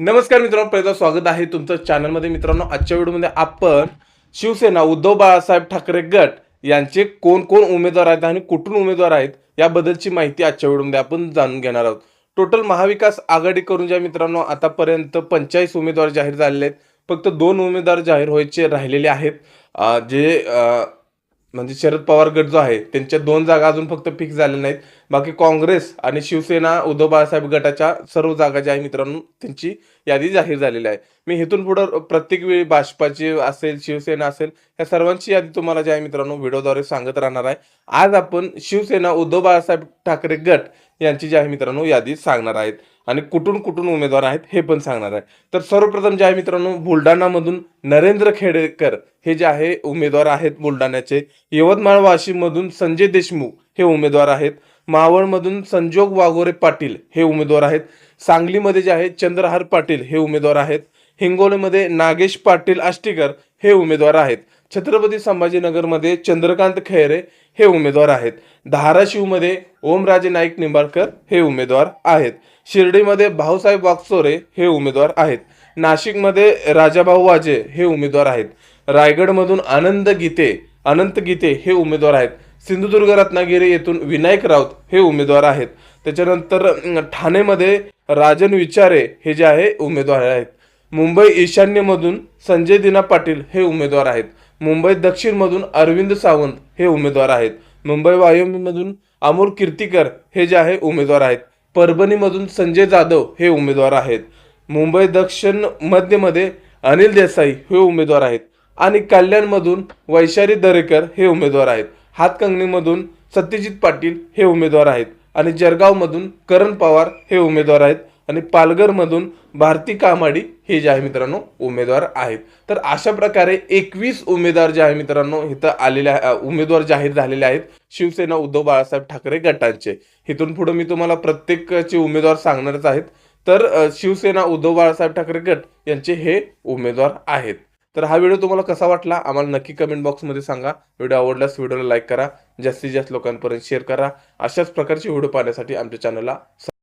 नमस्कार मित्रांनो पहिलं स्वागत आहे तुमचं चॅनलमध्ये मित्रांनो आजच्या व्हिडिओमध्ये आपण शिवसेना उद्धव बाळासाहेब ठाकरे गट यांचे कोण कोण उमेदवार आहेत आणि कुठून उमेदवार आहेत याबद्दलची माहिती आजच्या व्हिडिओमध्ये आपण जाणून घेणार आहोत. टोटल महाविकास आघाडी करून ज्या मित्रांनो आतापर्यंत पंचेचाळीस उमेदवार जाहीर झालेले आहेत. फक्त दोन उमेदवार जाहीर व्हायचे राहिलेले आहेत. जे म्हणजे शरद पवार गट जो आहे त्यांच्या दोन जागा अजून फक्त फिक्स झालेल्या नाहीत. बाकी काँग्रेस आणि शिवसेना उद्धव बाळासाहेब गटाच्या सर्व जागा ज्या आहे मित्रांनो त्यांची यादी जाहीर झालेली आहे. मी इथून पुढं प्रत्येक वेळी भाजपाची असेल शिवसेना असेल या सर्वांची यादी तुम्हाला जे आहे मित्रांनो व्हिडिओद्वारे सांगत राहणार आहे. आज आपण शिवसेना उद्धव बाळासाहेब ठाकरे गट यांची जी आहे मित्रांनो यादी सांगणार आहेत. आणि कुठून कुठून उमेदवार आहेत हे पण सांगणार आहे तर सर्वप्रथम जे आहे मित्रांनो बुलढाणामधून नरेंद्र खेडेकर हे जे आहे उमेदवार आहेत बुलढाण्याचे. यवतमाळ वाशिममधून संजय देशमुख हे उमेदवार आहेत. मावळमधून संजोग वाघोरे पाटील हे उमेदवार आहेत. सांगलीमध्ये जे आहे चंद्रहार पाटील हे उमेदवार आहेत. हिंगोलीमध्ये नागेश पाटील आष्टीकर हे उमेदवार आहेत. छत्रपती संभाजीनगरमध्ये चंद्रकांत खैरे हे उमेदवार आहेत. धाराशिवमध्ये ओमराजे नाईक निंबाळकर हे उमेदवार आहेत. शिर्डीमध्ये भाऊसाहेब वागचोरे हे उमेदवार आहेत. नाशिकमध्ये राजाभाऊ वाजे हे उमेदवार आहेत. रायगडमधून आनंद गीते अनंत गीते हे उमेदवार आहेत. सिंधुदुर्ग रत्नागिरी येथून विनायक राऊत हे उमेदवार आहेत. त्याच्यानंतर ठाणेमध्ये राजन विचारे हे जे आहे उमेदवार आहेत. मुंबई ईशान्यमधून संजय दिना पाटील हे उमेदवार आहेत. मुंबई दक्षिणमधून अरविंद सावंत हे उमेदवार आहेत. मुंबई वायव्यमधून अमोल कीर्तीकर हे जे आहे उमेदवार आहेत. परभणीमधून संजय जाधव हे उमेदवार आहेत. मुंबई दक्षिण मध्यमध्ये अनिल देसाई हे उमेदवार आहेत. आणि कल्याणमधून वैशाली दरेकर हे उमेदवार आहेत. हातकंगणीमधून सत्यजित पाटील हे उमेदवार आहेत. आणि जळगावमधून करण पवार हे उमेदवार आहेत. आणि पालघरमधून भारती कामाडी हे जे आहे मित्रांनो उमेदवार आहेत. तर अशा प्रकारे एकवीस उमेदवार जे आहे मित्रांनो इथं आलेले आहे- उमेदवार जाहीर झालेले आहेत. शिवसेना उद्धव बाळासाहेब ठाकरे गटांचे. इथून पुढे मी तुम्हाला प्रत्येकाचे उमेदवार सांगणारच आहेत. तर शिवसेना उद्धव बाळासाहेब ठाकरे गट यांचे हे उमेदवार आहेत. तर हा व्हिडिओ तुम्हाला कसा वाटला आम्हाला नक्की कमेंट बॉक्समध्ये सांगा. व्हिडिओ आवडल्यास व्हिडिओला लाईक करा. जास्तीत जास्त लोकांपर्यंत शेअर करा. अशाच प्रकारचे व्हिडिओ पाहण्यासाठी आमच्या चॅनलला